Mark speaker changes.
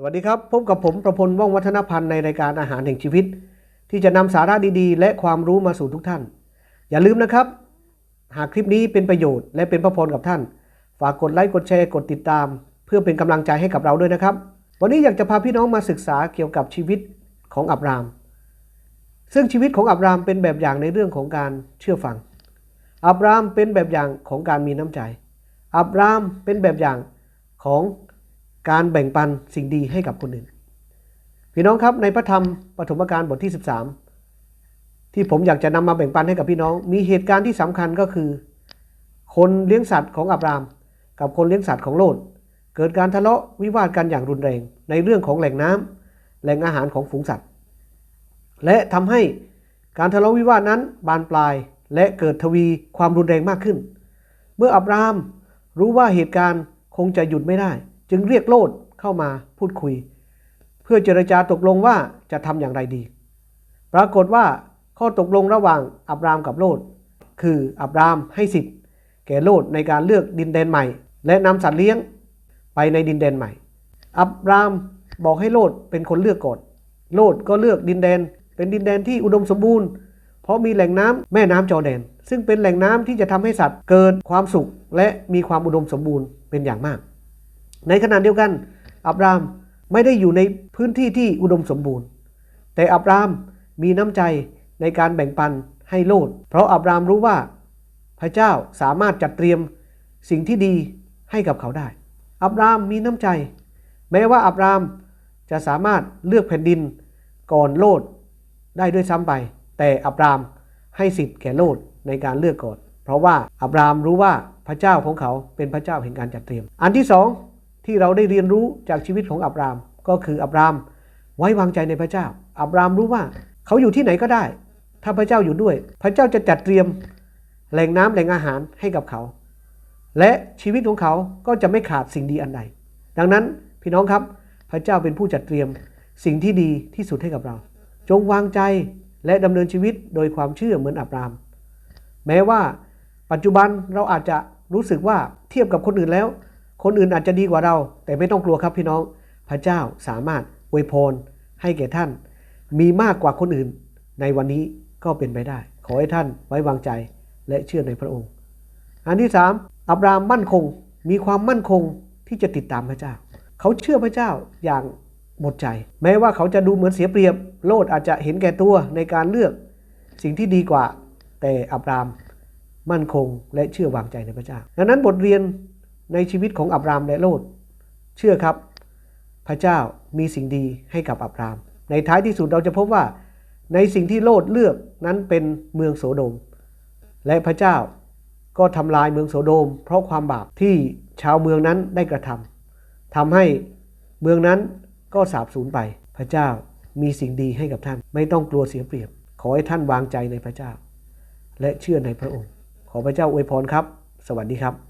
Speaker 1: สวัสดีครับ พบกับผมประพลว่องวัฒนพันธ์ในรายการอาหารแห่งชีวิต ที่จะนำสาระดีๆ และความรู้มาสู่ทุกท่าน อย่าลืมนะครับ หากคลิปนี้เป็นประโยชน์และเป็นพระพรกับท่าน ฝากกดไลค์กดแชร์กดติดตาม เพื่อเป็นกำลังใจให้กับเราด้วยนะครับ วันนี้อยากจะพาพี่น้องมาศึกษาเกี่ยวกับชีวิตของอับราม ซึ่งชีวิตของอับรามเป็นแบบอย่างในเรื่องของการเชื่อฟัง อับรามเป็นแบบอย่างของการมีน้ำใจ อับรามเป็นแบบอย่างของ การแบ่งปันสิ่งดีให้กับคนอื่น พี่น้องครับในพระธรรมปฐมกาลบทที่ 13 ที่ผมอยากจะนำมาแบ่งปันให้กับพี่น้อง มีเหตุการณ์ที่สำคัญก็คือ คนเลี้ยงสัตว์ของอับราม กับคนเลี้ยงสัตว์ของโลดเกิดการทะเลาะวิวาทกันอย่างรุนแรง ในเรื่องของแหล่งน้ำแหล่งอาหารของฝูงสัตว์ และทำให้การทะเลาะวิวาทนั้นบานปลายและเกิดทวีความรุนแรงมากขึ้น เมื่ออับรามรู้ว่าเหตุการณ์คงจะหยุดไม่ได้ จึงเรียกโลดเข้ามาพูดคุย เพื่อเจรจาตกลงว่าจะทำอย่างไรดี ปรากฏว่าข้อตกลงระหว่างอับรามกับโลด คืออับรามให้สิทธิ์ แก่โลดในการเลือกดินแดนใหม่ และนำสัตว์เลี้ยงไปในดินแดนใหม่ อับรามบอกให้โลดเป็นคนเลือกก่อนโลดก็เลือกดินแดน เป็นดินแดนที่อุดมสมบูรณ์ เพราะมีแหล่งน้ำแม่น้ำจอร์แดน ซึ่งเป็นแหล่งน้ำที่จะทำให้สัตว์เกิดความสุข และมีความอุดมสมบูรณ์เป็นอย่างมาก ในขณะเดียวกัน อับรามไม่ได้อยู่ในพื้นที่ที่อุดมสมบูรณ์ แต่อับรามมีน้ำใจในการแบ่งปันให้โลด เพราะอับรามรู้ว่าพระเจ้าสามารถจัดเตรียมสิ่งที่ดีให้กับเขาได้ อับรามมีน้ำใจ แม้ว่าอับรามจะสามารถเลือกแผ่นดินก่อนโลดได้ด้วยซ้ำไป แต่อับรามให้สิทธิ์แก่โลดในการเลือกก่อน เพราะว่าอับรามรู้ว่าพระเจ้าของเขาเป็นพระเจ้าแห่งการจัดเตรียม อันที่สอง ที่เราได้เรียนรู้จากชีวิตของอับราม ก็คืออับรามไว้วางใจในพระเจ้า อับรามรู้ว่าเขาอยู่ที่ไหนก็ได้ ถ้าพระเจ้าอยู่ด้วย พระเจ้าจะจัดเตรียมแหล่งน้ำแหล่งอาหารให้กับเขา และชีวิตของเขาก็จะไม่ขาดสิ่งดีอันใด ดังนั้นพี่น้องครับพระเจ้าเป็นผู้จัดเตรียมสิ่งที่ดีที่สุดให้กับเรา จงวางใจและดำเนินชีวิตโดยความเชื่อเหมือนอับราม แม้ว่าปัจจุบันเราอาจจะรู้สึกว่าเทียบกับคนอื่นแล้ว คนอื่นอาจจะดีกว่าเรา แต่ไม่ต้องกลัวครับพี่น้อง พระเจ้าสามารถอวยพรให้แก่ท่าน มีมากกว่าคนอื่น ในวันนี้ก็เป็นไปได้ ขอให้ท่านไว้วางใจและเชื่อในพระองค์ อันที่สามอับรามมั่นคงมีความมั่นคงที่จะติดตามพระเจ้า เขาเชื่อพระเจ้าอย่างหมดใจ แม้ว่าเขาจะดูเหมือนเสียเปรียบ โลดอาจจะเห็นแก่ตัวในการเลือก สิ่งที่ดีกว่า แต่อับรามมั่นคงและเชื่อวางใจในพระเจ้า ดังนั้นบทเรียน ในชีวิตของอับรามและโลด เชื่อครับ พระเจ้ามีสิ่งดีให้กับอับราม ในท้ายที่สุดเราจะพบว่า ในสิ่งที่โลดเลือกนั้นเป็นเมืองโสโดม และพระเจ้าก็ทำลายเมืองโสโดม เพราะความบาปที่ชาวเมืองนั้นได้กระทำทำให้เมืองนั้นก็สาบสูญไป พระเจ้ามีสิ่งดีให้กับท่าน ไม่ต้องกลัวเสียเปรียบ ขอให้ท่านวางใจในพระเจ้า และเชื่อในพระองค์ ขอพระเจ้าอวยพรครับ สวัสดีครับ